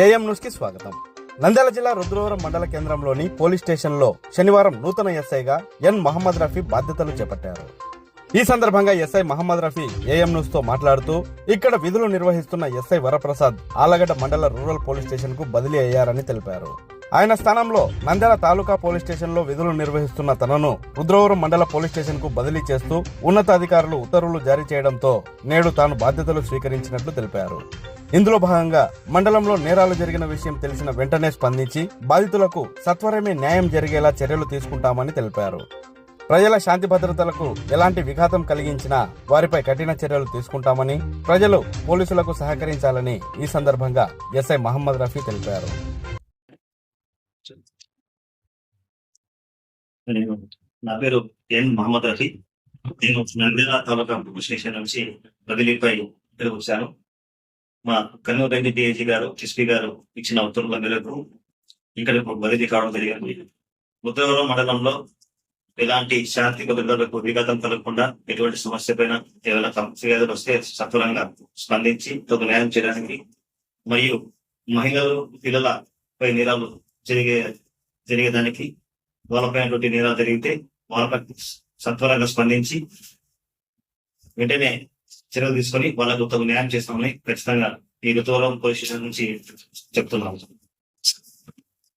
AM న్యూస్కి స్వాగతం. నంద్యాల జిల్లా రుద్రవరం మండల కేంద్రంలోని పోలీస్ స్టేషన్లో శనివారం నూతన ఎస్ఐగా ఎన్ మహమ్మద్ రఫీ బాధ్యతలు చేపట్టారు. ఈ సందర్భంగా ఎస్ఐ మహమ్మద్ రఫీ ఏఎం న్యూస్తో మాట్లాడుతూ ఇక్కడ విధులు నిర్వహిస్తున్న ఎస్ఐ వరప్రసాద్ ఆలగడ్డ మండల రూరల్ పోలీస్ స్టేషన్కు బదిలీ అయ్యారని తెలిపారు. ఆయన స్థానంలో నంద్యాల తాలూకా పోలీస్ స్టేషన్లో విధులు నిర్వహిస్తున్న తనను రుద్రవరం మండల పోలీస్ స్టేషన్కు బదిలీ చేస్తూ ఉన్నతాధికారులు ఉత్తర్వులు జారీ చేయడంతో నేడు తాను బాధ్యతలు స్వీకరించినట్లు తెలిపారు. ఇందులో భాగంగా మండలంలో నేరాలు జరిగిన విషయం తెలిసిన వెంటనే స్పందించి బాధితులకు సత్వరమే న్యాయం జరిగేలా చర్యలు తీసుకుంటామని తెలిపారు. ప్రజల శాంతి భద్రతలకు ఎలాంటి విఘాతం కలిగించినా వారిపై కఠిన చర్యలు తీసుకుంటామని ప్రజలు పోలీసులకు సహకరించాలని ఈ సందర్భంగా ఎస్ఐ మహమ్మద్ రఫీ తెలిపారు. నా పేరు ఎన్ మహమ్మద్ రఫీ. నేను నంద్యాల తాలూకా పోలీస్ స్టేషన్ నుంచి బదిలీపై వచ్చాను. మా కన్నూరు డిఐజీ గారు ఎస్పీ గారు ఇచ్చిన ఉత్తర్వుల మేరకు ఇక్కడ బదిలీ కావడం జరిగింది. ఉత్తరవరం మండలంలో ఎలాంటి శాంతి భద్రతలకు విఘాతం కలగకుండా ఎటువంటి సమస్య పైన ఏదైనా ఫిర్యాదులు వస్తే సత్వరంగా స్పందించి తగు న్యాయం చేయడానికి మరియు మహిళలు పిల్లలపై నేరాలు జరిగే జరిగేదానికి వాళ్ళపై నేరాలు జరిగితే వాళ్ళపై సత్వరంగా స్పందించి వెంటనే చర్యలు తీసుకొని వాళ్ళకు తగు న్యాయం చేస్తామని ఖచ్చితంగా ఈ ఋతువురం పోలీస్ స్టేషన్ నుంచి చెప్తున్నాము.